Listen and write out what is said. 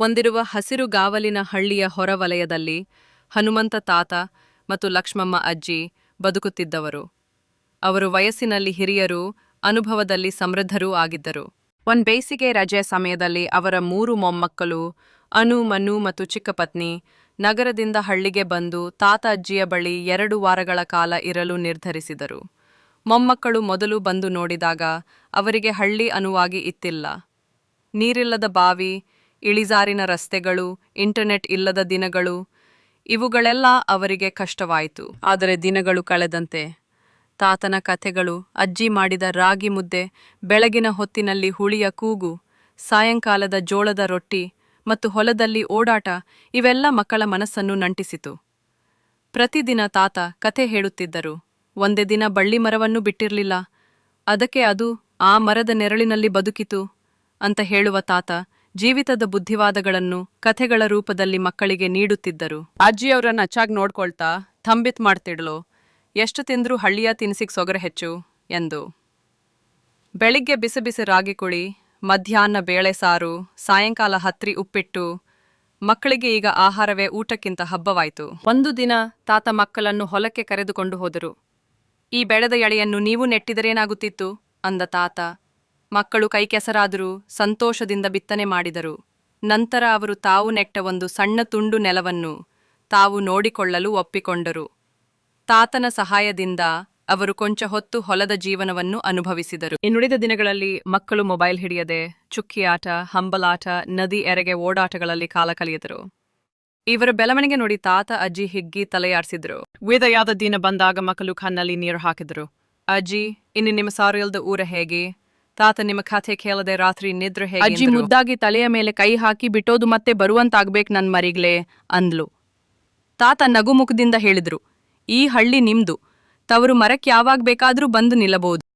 ಹೊಂದಿರುವ ಹಸಿರು ಗಾವಲಿನ ಹಳ್ಳಿಯ ಹೊರವಲಯದಲ್ಲಿ ಹನುಮಂತ ತಾತ ಮತ್ತು ಲಕ್ಷ್ಮಮ್ಮ ಅಜ್ಜಿ ಬದುಕುತ್ತಿದ್ದವರು. ಅವರು ವಯಸ್ಸಿನಲ್ಲಿ ಹಿರಿಯರು, ಅನುಭವದಲ್ಲಿ ಸಮೃದ್ಧರೂ ಆಗಿದ್ದರು. ಒಂದು ಬೇಸಿಗೆ ರಜೆ ಸಮಯದಲ್ಲಿ ಅವರ ಮೂರು ಮೊಮ್ಮಕ್ಕಳು, ಅನು, ಮನು ಮತ್ತು ಚಿಕ್ಕಪತ್ನಿ ನಗರದಿಂದ ಹಳ್ಳಿಗೆ ಬಂದು ತಾತ ಅಜ್ಜಿಯ ಬಳಿ ಎರಡು ವಾರಗಳ ಕಾಲ ಇರಲು ನಿರ್ಧರಿಸಿದರು. ಮೊಮ್ಮಕ್ಕಳು ಮೊದಲು ಬಂದು ನೋಡಿದಾಗ ಅವರಿಗೆ ಹಳ್ಳಿ ಅನುವಾಗಿ ಇತ್ತಿಲ್ಲ. ನೀರಿಲ್ಲದ ಬಾವಿ ಇಳಿಜಾರಿನ ರಸ್ತೆಗಳು, ಇಂಟರ್ನೆಟ್ ಇಲ್ಲದ ದಿನಗಳು, ಇವುಗಳೆಲ್ಲ ಅವರಿಗೆ ಕಷ್ಟವಾಯಿತು. ಆದರೆ ದಿನಗಳು ಕಳೆದಂತೆ ತಾತನ ಕಥೆಗಳು, ಅಜ್ಜಿ ಮಾಡಿದ ರಾಗಿ ಮುದ್ದೆ, ಬೆಳಗಿನ ಹೊತ್ತಿನಲ್ಲಿ ಹುಳಿಯ ಕೂಗು, ಸಾಯಂಕಾಲದ ಜೋಳದ ರೊಟ್ಟಿ ಮತ್ತು ಹೊಲದಲ್ಲಿ ಓಡಾಟ ಇವೆಲ್ಲ ಮಕ್ಕಳ ಮನಸ್ಸನ್ನು ನಂಟಿಸಿತು. ಪ್ರತಿದಿನ ತಾತ ಕಥೆ ಹೇಳುತ್ತಿದ್ದರು, ಒಂದೇ ದಿನ ಬಳ್ಳಿ ಮರವನ್ನು ಬಿಟ್ಟಿರಲಿಲ್ಲ, ಅದಕ್ಕೆ ಅದು ಆ ಮರದ ನೆರಳಿನಲ್ಲಿ ಬದುಕಿತು ಅಂತ ಹೇಳುವ ತಾತ ಜೀವಿತದ ಬುದ್ಧಿವಾದಗಳನ್ನು ಕಥೆಗಳ ರೂಪದಲ್ಲಿ ಮಕ್ಕಳಿಗೆ ನೀಡುತ್ತಿದ್ದರು. ಅಜ್ಜಿಯವರನ್ನು ಅಚ್ಚಾಗಿ ನೋಡ್ಕೊಳ್ತಾ ಥಂಬಿತ್ ಮಾಡ್ತಿಡ್ಲು, ಎಷ್ಟು ತಿಂದ್ರೂ ಹಳ್ಳಿಯ ತಿನಿಸಿಗೆ ಸೊಗರೆ ಹೆಚ್ಚು ಎಂದು. ಬೆಳಿಗ್ಗೆ ಬಿಸಿ ಬಿಸಿ ರಾಗಿ ಕುಳಿ ಮಧ್ಯಾಹ್ನ ಬೇಳೆ ಸಾರು, ಸಾಯಂಕಾಲ ಹತ್ರಿ ಉಪ್ಪಿಟ್ಟು, ಮಕ್ಕಳಿಗೆ ಈಗ ಆಹಾರವೇ ಊಟಕ್ಕಿಂತ ಹಬ್ಬವಾಯಿತು. ಒಂದು ದಿನ ತಾತ ಮಕ್ಕಳನ್ನು ಹೊಲಕ್ಕೆ ಕರೆದುಕೊಂಡು ಹೋದರು. ಈ ಬೆಳೆದ ಎಳೆಯನ್ನು ನೀವು ನೆಟ್ಟಿದರೇನಾಗುತ್ತಿತ್ತು ಅಂದ ತಾತ. ಮಕ್ಕಳು ಕೈಕೆಸರಾದರೂ ಸಂತೋಷದಿಂದ ಬಿತ್ತನೆ ಮಾಡಿದರು. ನಂತರ ಅವರು ತಾವು ನೆಟ್ಟ ಒಂದು ಸಣ್ಣ ತುಂಡು ನೆಲವನ್ನು ತಾವು ನೋಡಿಕೊಳ್ಳಲು ಒಪ್ಪಿಕೊಂಡರು. ತಾತನ ಸಹಾಯದಿಂದ ಅವರು ಕೊಂಚ ಹೊತ್ತು ಹೊಲದ ಜೀವನವನ್ನು ಅನುಭವಿಸಿದರು. ಇನ್ನುಳಿದ ದಿನಗಳಲ್ಲಿ ಮಕ್ಕಳು ಮೊಬೈಲ್ ಹಿಡಿಯದೆ ಚುಕ್ಕಿ ಆಟ ಹಂಬಲಾಟ, ನದಿ ಎರೆಗೆ ಓಡಾಟಗಳಲ್ಲಿ ಕಾಲ ಕಳೆಯಿದರು ಇವರ ಬೆಳವಣಿಗೆ ನೋಡಿ ತಾತ ಅಜ್ಜಿ ಹಿಗ್ಗಿ ತಲೆಯಾಡಿಸಿದ್ರು. ವೇದಯಾದ ದಿನ ಬಂದಾಗ ಮಕ್ಕಳು ಕಣ್ಣಲ್ಲಿ ನೀರು ಹಾಕಿದರು. ಅಜ್ಜಿ, ಇನ್ನು ನಿಮ್ಮ ಸಾರಿಯಲ್ದ ಊರ ಹೇಗೆ? ತಾತ ನಿಮ್ಮ ಕಥೆ ಕೇಳದೆ ರಾತ್ರಿ ನಿದ್ರೆ ಹೇಗೆ ಅಜ್ಜಿ ಮುದ್ದಾಗಿ ತಲೆಯ ಮೇಲೆ ಕೈ ಹಾಕಿ ಬಿಟ್ಟೋದು ಮತ್ತೆ ಬರುವಂತಾಗ್ಬೇಕು ನನ್ ಮರಿಗ್ಲೆ ಅಂದ್ಲು. ತಾತ ನಗುಮುಖದಿಂದ ಹೇಳಿದ್ರು ಈ ಹಳ್ಳಿ ನಿಮ್ದು. ತವರು ಮರಕ್ಕೆ ಯಾವಾಗ ಬೇಕಾದ್ರೂ ಬಂದು ನಿಲ್ಲಬಹುದು.